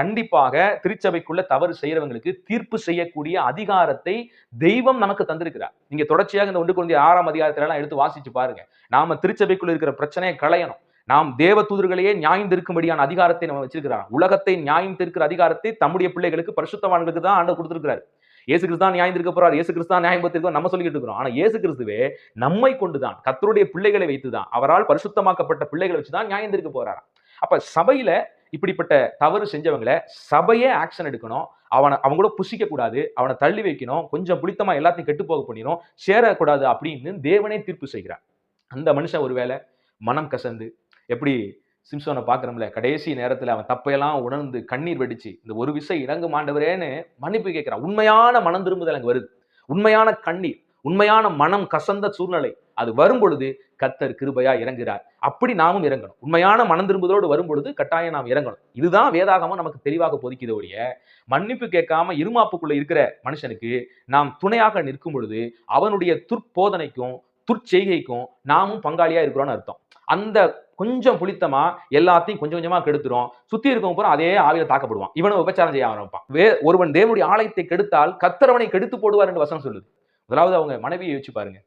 கண்டிப்பாக திருச்சபைக்குள்ள தவறு செய்யறவங்களுக்கு தீர்ப்பு செய்யக்கூடிய அதிகாரத்தை தெய்வம் நமக்கு தந்திருக்கிறார். நீங்க தொடர்ச்சியாக இந்த ஒன்று குழந்தை ஆறாம் அதிகாரத்துல எல்லாம் எடுத்து வாசிச்சு பாருங்க. நாம திருச்சபைக்குள்ள இருக்கிற பிரச்சனையை களையணும். நாம் தேவ தூதர்களையே நியாயம் திருக்கும்படியான அதிகாரத்தை நம்ம வச்சிருக்கிறார். உலகத்தை நியாயம் திருக்கிற அதிகாரத்தை தம்முடைய பிள்ளைகளுக்கு பரிசுத்தவான்களுக்கு தான் ஆண்டு கொடுத்திருக்கிறார். ஏசு கிறிஸ்து தான் நியாயம் திருக்க போறார். இயேசு கிறிஸ்து தான் நியாயம் பத்திருக்கோம் நம்ம சொல்லிட்டு இருக்கிறோம். ஆனா இயேசு கிறிஸ்துவே நம்மை கொண்டுதான் கத்தருடைய பிள்ளைகளை வைத்துதான் அவரால் பரிசுத்தமாக்கப்பட்ட பிள்ளைகளை வச்சுதான் நியாயம் திருக்க போறாராம். அப்ப சபையில இப்படிப்பட்ட தவறு செஞ்சவங்களை சபையே ஆக்ஷன் எடுக்கணும். அவனை அவங்க கூட புசிக்க கூடாது அவனை தள்ளி வைக்கணும். கொஞ்சம் பிடித்தமா எல்லாத்தையும் கெட்டு போக பண்ணிடும் சேரக்கூடாது அப்படின்னு தேவனே தீர்ப்பு செய்கிறார். அந்த மனுஷன் ஒருவேளை மனம் கசந்து எப்படி சிம்சோனை பார்க்குறோம்ல கடைசி நேரத்தில் அவன் தப்பையெல்லாம் உணர்ந்து கண்ணீர் வெடிச்சு இந்த ஒரு விசை இறங்கு மாண்டவரேன்னு மன்னிப்பு கேட்கிறான். உண்மையான மனம் திரும்புதல் அங்கே வருது. உண்மையான கண்ணீர் உண்மையான மனம் கசந்த சூழ்நிலை அது வரும் பொழுது கத்தர் கிருபையா இறங்குகிறார். அப்படி நாமும் இறங்கணும். உண்மையான மனம் திரும்புதலோடு வரும் பொழுது கட்டாயம் நாம் இறங்கணும். இதுதான் வேதாகமம் நமக்கு தெளிவாக போதிக்குது ஒழிய மன்னிப்பு கேட்காம இருமாப்புக்குள்ள இருக்கிற மனுஷனுக்கு நாம் துணையாக நிற்கும் பொழுது அவனுடைய துர்போதனைக்கும் துர்ச்செய்கைக்கும் நாமும் பங்காளியா இருக்கிறோம்னு அர்த்தம். அந்த கொஞ்சம் புளித்தமா எல்லாத்தையும் கொஞ்சம் கொஞ்சமா கெடுத்துரும். சுத்தி இருக்கவங்க பூரா அதே ஆவியில தாக்கப்படுவான். இவனும் விபச்சாரம் செய்ய ஆரம்பிப்பான். வே ஒருவன் தேவனுடைய ஆலயத்தை கெடுத்தால் கத்தரவனை கெடுத்து போடுவார் என்று வசனம் சொல்லுது. முதலாவது அவங்க மனைவியை யோசிச்சு பாருங்க.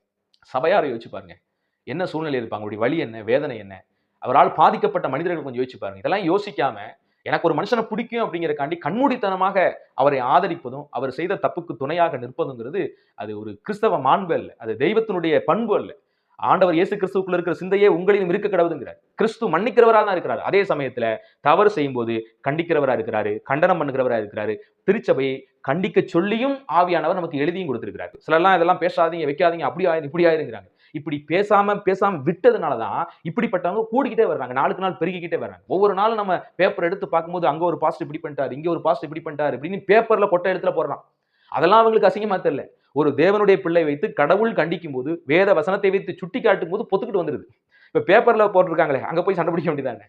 சபையாரை யோசிச்சு பாருங்க. என்ன சூழ்நிலை இருப்பாங்க? அவருடைய வழி என்ன? வேதனை என்ன? அவரால் பாதிக்கப்பட்ட மனிதர்கள் கொஞ்சம் யோசிச்சு பாருங்க. இதெல்லாம் யோசிக்காம எனக்கு ஒரு மனுஷனை பிடிக்கும் அப்படிங்கிறக்காண்டி கண்மூடித்தனமாக அவரை ஆதரிப்பதும் அவர் செய்த தப்புக்கு துணையாக நிற்பதுங்கிறது அது ஒரு கிறிஸ்தவ மாண்பு அல்ல. அது தெய்வத்தினுடைய பண்பு அல்ல. ஆண்டவர் இயேசு கிறிஸ்துக்குள்ள இருக்கிற சிந்தையே உங்களிலும் இருக்க கிடவுதுங்கிறார். கிறிஸ்து மன்னிக்கிறவராக தான் இருக்கிறார். அதே சமயத்துல தவறு செய்யும்போது கண்டிக்கிறவரா இருக்கிறாரு கண்டனம் பண்ணுகிறவரா இருக்கிறாரு திருச்சபையை கண்டிக்க சொல்லியும் ஆவியானவர் நமக்கு எழுதியும் கொடுத்திருக்கிறாரு. சிலர்லாம் இதெல்லாம் பேசாதீங்க வைக்காதீங்க அப்படி ஆயிரு இப்படி ஆயிருங்கிறாங்க. இப்படி பேசாம பேசாம விட்டதுனால தான் இப்படிப்பட்டவங்க கூடிக்கிட்டே வர்றாங்க. நாளுக்கு நாள் பெருகிக்கிட்டே வர்றாங்க. ஒவ்வொரு நாளும் நம்ம பேப்பர் எடுத்து பார்க்கும்போது அங்க ஒரு பாஸ்ட் இப்படி பண்ணிட்டாரு இங்க ஒரு பாஸ்ட் இப்படி பண்ணிட்டாரு இப்படின்னு பேப்பர்ல கொட்டை எடுத்துல போடுறான் அதெல்லாம் அவங்களுக்கு அசிங்கமா தெரியல. ஒரு தேவனுடைய பிள்ளை வைத்து கடவுள் கண்டிக்கும் போது வேத வசனத்தை வைத்து சுட்டி காட்டும் போது பொத்துக்கிட்டு வந்துருது. இப்போ பேப்பரில் போட்டிருக்காங்களே அங்கே போய் சண்டை பிடிக்க வேண்டியதானே?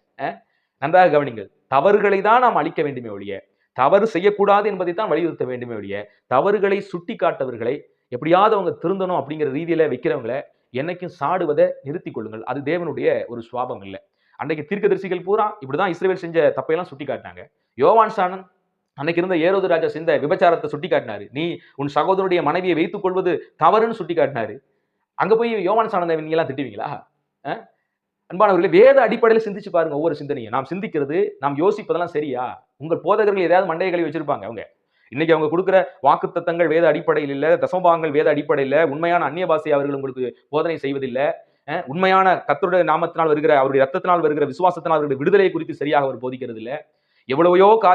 நன்றாக கவனிங்கள். தவறுகளை தான் நாம் அழிக்க வேண்டுமே ஒழிய தவறு செய்யக்கூடாது என்பதை தான் வலியுறுத்த வேண்டுமே ஒழிய தவறுகளை சுட்டி காட்டவர்களை எப்படியாவது அவங்க திருந்தணும் அப்படிங்கிற ரீதியில் வைக்கிறவங்களை என்னைக்கும் சாடுவதை நிறுத்தி கொள்ளுங்கள். அது தேவனுடைய ஒரு சுவாபம் இல்லை. அன்றைக்கு தீர்க்கதரிசிகள் பூரா இப்படிதான் இஸ்ரேல் செஞ்ச தப்பையெல்லாம் சுட்டி காட்டினாங்க. யோவான் சாணன் அன்னைக்கு இருந்த ஏரோது ராஜா சிந்த விபச்சாரத்தை சுட்டி காட்டினாரு நீ உன் சகோதரனுடைய மனைவியை வைத்துக் கொள்வது தவறுன்னு சுட்டி காட்டினாரு அங்க போய் யோவான் சாணனை நீங்க எல்லாம் திட்டுவீங்களா? அஹ்? அன்பானவர்களே வேத அடிப்படையில் சிந்திச்சு பாருங்க ஒவ்வொரு சிந்தனையும். நாம் சிந்திக்கிறது நாம் யோசிப்பதெல்லாம் சரியா? உங்கள் போதகர்கள் ஏதாவது மண்டைகளை வச்சிருப்பாங்க அவங்க. இன்னைக்கு அவங்க கொடுக்குற வாக்குத்தத்தங்கள் வேத அடிப்படையில் இல்ல தசமபாகங்கள் வேத அடிப்படையில் உண்மையான அந்நிய அவர்கள் உங்களுக்கு போதனை செய்வதில்லை உண்மையான கத்தருடைய நாமத்தினால் வருகிற அவருடைய ரத்தத்தினால் வருகிற விசுவாசத்தினால் அவருடைய விடுதலை குறித்து சரியாக அவர் போதிக்கிறது இல்லை எவ்வளவையோ கா